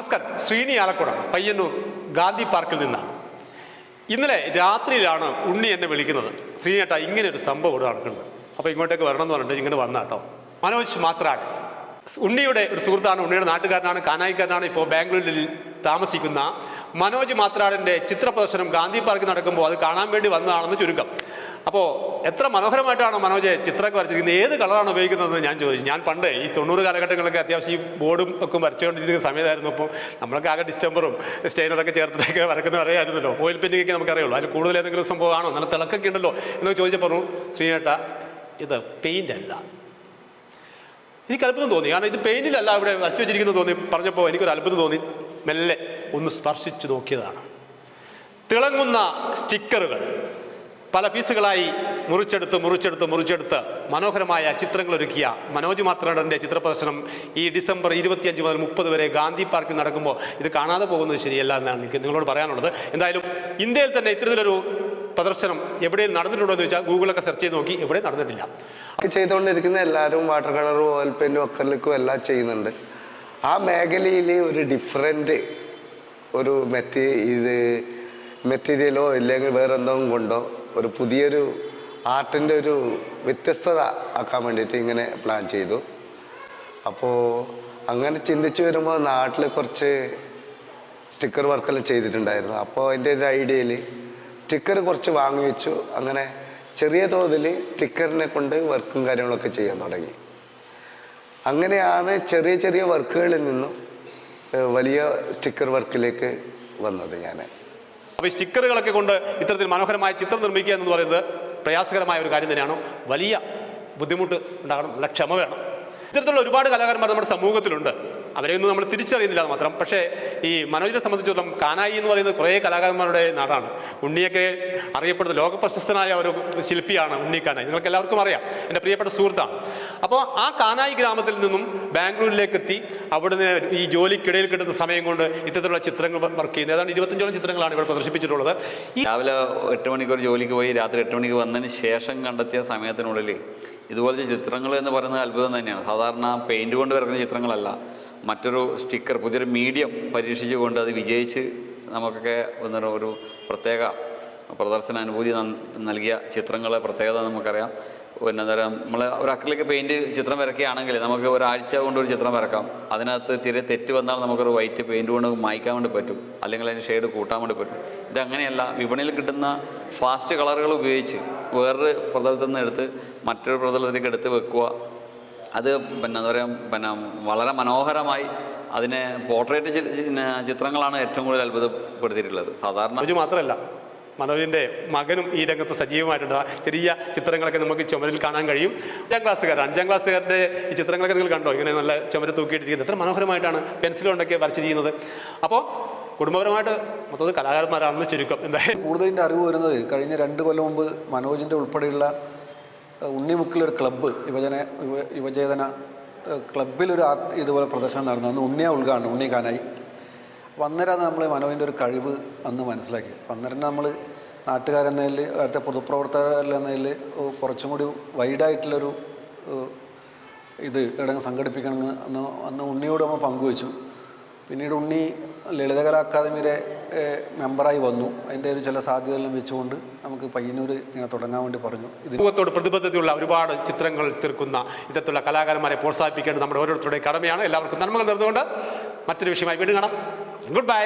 നമസ്കാരം. ശ്രീനി ആലക്കുട പയ്യന്നൂർ ഗാന്ധി പാർക്കിൽ നിന്നാണ്. ഇന്നലെ രാത്രിയിലാണ് ഉണ്ണി എന്നെ വിളിക്കുന്നത്. ശ്രീനേട്ടാ ഇങ്ങനെ ഒരു സംഭവം ഇവിടെ നടക്കുന്നത് അപ്പോൾ ഇങ്ങോട്ടേക്ക് വരണം എന്ന് പറഞ്ഞിട്ട് ഇങ്ങനെ വന്ന കേട്ടോ. മനോജ് മാത്രാണ്. ഉണ്ണിയുടെ ഒരു സുഹൃത്താണ് ഉണ്ണിയുടെ നാട്ടുകാരനാണ് കാനായിക്കാരനാണ് ഇപ്പോൾ ബാംഗ്ലൂരിൽ താമസിക്കുന്ന മനോജ് മാത്രാടിന്റെ ചിത്ര പ്രദർശനം ഗാന്ധി പാർക്കിൽ നടക്കുമ്പോൾ അത് കാണാൻ വേണ്ടി വന്നതാണെന്ന് ചുരുക്കം. അപ്പോൾ എത്ര മനോഹരമായിട്ടാണ് മനോജ് ചിത്രമൊക്കെ വരച്ചിരിക്കുന്നത്. ഏത് കളറാണ് ഉപയോഗിക്കുന്നതെന്ന് ഞാൻ ചോദിച്ചു. ഞാൻ പണ്ട് ഈ തൊണ്ണൂറ് കാലഘട്ടങ്ങളൊക്കെ അത്യാവശ്യം ഈ ബോർഡും ഒക്കെ വരച്ചുകൊണ്ടിരിക്കുന്ന സമയത്തായിരുന്നു. അപ്പോൾ നമ്മളൊക്കെ ആകെ ഡിസ്റ്റംബറും സ്റ്റൈനറൊക്കെ ചേർത്തിട്ടൊക്കെ വരക്കുന്ന അറിയാമായിരുന്നല്ലോ ഓയിൽ പെയിന്റിങ്ങൊക്കെ നമുക്കറിയുള്ളൂ അതിൽ കൂടുതൽ ഏതെങ്കിലും സംഭവമാണോ? നല്ല തിളക്കൊക്കെ ഉണ്ടല്ലോ എന്നൊക്കെ ചോദിച്ചപ്പോൾ ശ്രീനേട്ട ഇത് പെയിന്റ് അല്ല. എനിക്ക് അത്ഭുതം തോന്നി. കാരണം ഇത് പെയിന്റിലല്ല ഇവിടെ വരച്ചു വെച്ചിരിക്കുന്നത് തോന്നി. പറഞ്ഞപ്പോൾ എനിക്കൊരു അത്ഭുതം തോന്നി. മെല്ലെ ഒന്ന് സ്പർശിച്ചു നോക്കിയതാണ്. തിളങ്ങുന്ന സ്റ്റിക്കറുകൾ. പല പീസുകളായി മുറിച്ചെടുത്ത് മുറിച്ചെടുത്ത് മുറിച്ചെടുത്ത് മനോഹരമായ ചിത്രങ്ങൾ ഒരുക്കിയ മനോജ് മാത്രയുടെ ചിത്രപ്രദർശനം ഈ ഡിസംബർ ഇരുപത്തിയഞ്ച് മുതൽ മുപ്പത് വരെ ഗാന്ധി പാർക്കിൽ നടക്കുമ്പോൾ ഇത് കാണാതെ പോകുന്നത് ശരിയല്ല എന്നാണ് എനിക്ക് നിങ്ങളോട് പറയാനുള്ളത്. എന്തായാലും ഇന്ത്യയിൽ തന്നെ ഇത്തരത്തിലൊരു പ്രദർശനം എവിടെയും നടന്നിട്ടുണ്ടോ എന്ന് ചോദിച്ചാൽ ഗൂഗിളൊക്കെ സെർച്ച് ചെയ്ത് നോക്കി എവിടെ നടന്നിട്ടില്ല. ചെയ്തുകൊണ്ടിരിക്കുന്ന എല്ലാവരും വാട്ടർ കളറും ഓയിൽ പെയിന്റും അക്കറിലിക്കും എല്ലാം ചെയ്യുന്നുണ്ട്. ആ മേഖലയിൽ ഒരു ഡിഫറെന്റ് ഒരു മെറ്റീ ഇത് മെറ്റീരിയലോ ഇല്ലെങ്കിൽ വേറെ എന്തെങ്കിലും കൊണ്ടോ ഒരു പുതിയൊരു ആർട്ടിന്റെ ഒരു വ്യത്യസ്തത ആക്കാൻ വേണ്ടിയിട്ട് ഇങ്ങനെ പ്ലാൻ ചെയ്തു. അപ്പോൾ അങ്ങനെ ചിന്തിച്ച് വരുമ്പോൾ നാട്ടിൽ കുറച്ച് സ്റ്റിക്കർ വർക്കെല്ലാം ചെയ്തിട്ടുണ്ടായിരുന്നു. അപ്പോൾ അതിന്റെ ഒരു ഐഡിയയിൽ സ്റ്റിക്കർ കുറച്ച് വാങ്ങി വെച്ചു. അങ്ങനെ ചെറിയ തോതിൽ സ്റ്റിക്കറിനെ കൊണ്ട് വർക്കും കാര്യങ്ങളൊക്കെ ചെയ്യാൻ തുടങ്ങി. അങ്ങനെയാണ് ചെറിയ ചെറിയ വർക്കുകളിൽ നിന്നും വലിയ സ്റ്റിക്കർ വർക്കിലേക്ക് വന്നത് ഞാൻ അപ്പോൾ ഈ സ്റ്റിക്കറുകളൊക്കെ കൊണ്ട് ഇത്തരത്തിൽ മനോഹരമായ ചിത്രം നിർമ്മിക്കുക എന്ന് പറയുന്നത് പ്രയാസകരമായ ഒരു കാര്യം തന്നെയാണ്. വലിയ ബുദ്ധിമുട്ട് ഉണ്ടാകണം നല്ല ക്ഷമ വേണം. ഇത്തരത്തിലുള്ള ഒരുപാട് കലാകാരന്മാർ നമ്മുടെ സമൂഹത്തിലുണ്ട്. അവരെയൊന്നും നമ്മൾ തിരിച്ചറിയുന്നില്ല അത് മാത്രം. പക്ഷേ ഈ മനോജിനെ സംബന്ധിച്ചിടത്തോളം കാനായി എന്ന് പറയുന്നത് കുറേ കലാകാരന്മാരുടെ നാടാണ്. ഉണ്ണിയൊക്കെ അറിയപ്പെടുന്ന ലോക പ്രശസ്തനായ ഒരു ശില്പിയാണ് ഉണ്ണി കാനായി. നിങ്ങൾക്ക് എല്ലാവർക്കും അറിയാം. എന്റെ പ്രിയപ്പെട്ട സുഹൃത്താണ്. അപ്പോൾ ആ കാനായി ഗ്രാമത്തിൽ നിന്നും ബാംഗ്ലൂരിലേക്ക് എത്തി അവിടുന്ന് ഈ ജോലിക്കിടയിൽ കിട്ടുന്ന സമയം കൊണ്ട് ഇത്തരത്തിലുള്ള ചിത്രങ്ങൾ വർക്ക് ചെയ്യുന്നത് ഏതാണ്ട് ഇരുപത്തഞ്ചോളം ചിത്രങ്ങളാണ് ഇവിടെ പ്രദർശിപ്പിച്ചിട്ടുള്ളത്. രാവിലെ എട്ട് മണിക്ക് ഒരു ജോലിക്ക് പോയി രാത്രി എട്ട് മണിക്ക് വന്നതിന് ശേഷം കണ്ടെത്തിയ സമയത്തിനുള്ളിൽ ഇതുപോലത്തെ ചിത്രങ്ങൾ എന്ന് പറയുന്നത് അത്ഭുതം തന്നെയാണ്. സാധാരണ പെയിന്റ് കൊണ്ട് വരക്കുന്ന ചിത്രങ്ങളല്ല. മറ്റൊരു സ്റ്റിക്കർ പുതിയൊരു മീഡിയം പരീക്ഷിച്ചുകൊണ്ട് അത് വിജയിച്ച് നമുക്കൊക്കെ ഒരു പ്രത്യേക പ്രദർശന അനുഭൂതി നൽ- നൽകിയ ചിത്രങ്ങളെ പ്രത്യേകത നമുക്കറിയാം. പിന്നെ എന്താ പറയുക നമ്മൾ ഒരു അക്രിലിക് പെയിന്റ് ചിത്രം വരയ്ക്കുകയാണെങ്കിൽ നമുക്ക് ഒരാഴ്ച കൊണ്ട് ഒരു ചിത്രം വരക്കാം. അതിനകത്ത് ചെറിയ തെറ്റ് വന്നാൽ നമുക്കൊരു വൈറ്റ് പെയിന്റ് കൊണ്ട് മായ്ക്കാൻ വേണ്ടി പറ്റും. അല്ലെങ്കിൽ അതിന് ഷെയ്ഡ് കൂട്ടാൻ വേണ്ടി പറ്റും. ഇതങ്ങനെയല്ല വിപണിയിൽ കിട്ടുന്ന ഫാസ്റ്റ് കളറുകൾ ഉപയോഗിച്ച് വേറൊരു പ്രതലത്തിൽ നിന്ന് എടുത്ത് മറ്റൊരു പ്രതലത്തിലേക്ക് എടുത്ത് വെക്കുക. അത് പിന്നെ എന്താ പറയുക പിന്നെ വളരെ മനോഹരമായി അതിനെ പോർട്രേറ്റ് ചിത്രങ്ങളാണ് ഏറ്റവും കൂടുതൽ അത്ഭുതപ്പെടുത്തിയിട്ടുള്ളത്. സാധാരണ ഇത് മാത്രമല്ല മനോജിന്റെ മകനും ഈ രംഗത്ത് സജീവമായിട്ടുണ്ട്. ചെറിയ ചിത്രങ്ങളൊക്കെ നമുക്ക് ചുമരിൽ കാണാൻ കഴിയും. അഞ്ചാം ക്ലാസ്സുകാരൻ അഞ്ചാം ക്ലാസ്സുകാരുടെ ഈ ചിത്രങ്ങളൊക്കെ നിങ്ങൾ കണ്ടോ? ഇങ്ങനെ നല്ല ചുമര് തൂക്കിയിട്ടിരിക്കുന്നത്. എത്ര മനോഹരമായിട്ടാണ് പെൻസിൽ കൊണ്ടൊക്കെ വരച്ചിരിക്കുന്നത്. അപ്പോൾ കുടുംബപരമായിട്ട് മൊത്തത്തിൽ കലാകാരന്മാരാണെന്ന് ചുരുക്കം. എന്തായാലും കൂടുതലിന്റെ അറിവ് വരുന്നത് കഴിഞ്ഞ രണ്ട് കൊല്ലം മുമ്പ് മനോജിന്റെ ഉൾപ്പെടെയുള്ള ഉണ്ണിമുക്കിലൊരു ക്ലബ്ബ് യുവജന യുവ യുവചേതന ക്ലബ്ബിലൊരു ആർട്ട് ഇതുപോലെ പ്രദർശനം നടന്നു. അന്ന് ഉണ്ണിയ ഉദ്ഘാടനം ഉണ്ണി കാനായി അപ്പോൾ അന്നേരമാണ് നമ്മൾ മനോവിന്റെ ഒരു കഴിവ് അന്ന് മനസ്സിലാക്കി വന്നര നമ്മൾ നാട്ടുകാരെന്നതിൽ അടുത്ത പൊതുപ്രവർത്തകരെന്നതിൽ കുറച്ചും കൂടി വൈഡായിട്ടുള്ളൊരു ഇത് ഇടങ്ങ് സംഘടിപ്പിക്കണമെന്ന് അന്ന് അന്ന് ഉണ്ണിയോട് നമ്മൾ പങ്കുവച്ചു. പിന്നീട് ഉണ്ണി ലളിതകലാ അക്കാദമിയുടെ മെമ്പറായി വന്നു. അതിന്റെ ഒരു ചില സാധ്യതകളെല്ലാം വെച്ചുകൊണ്ട് നമുക്ക് പയ്യന്നൂർ ഇങ്ങനെ തുടങ്ങാൻ വേണ്ടി പറഞ്ഞു. ഇത് സമൂഹത്തോട് പ്രതിബദ്ധതയുള്ള ഒരുപാട് ചിത്രങ്ങൾ തീർക്കുന്ന ഇത്തരത്തിലുള്ള കലാകാരന്മാരെ പ്രോത്സാഹിപ്പിക്കേണ്ടത് നമ്മുടെ ഓരോരുത്തരുടെയും കടമയാണ്. എല്ലാവർക്കും നന്മകൾ നേർന്നുകൊണ്ട് മറ്റൊരു വിഷയമായി വീണ്ടും കാണാം. Good bye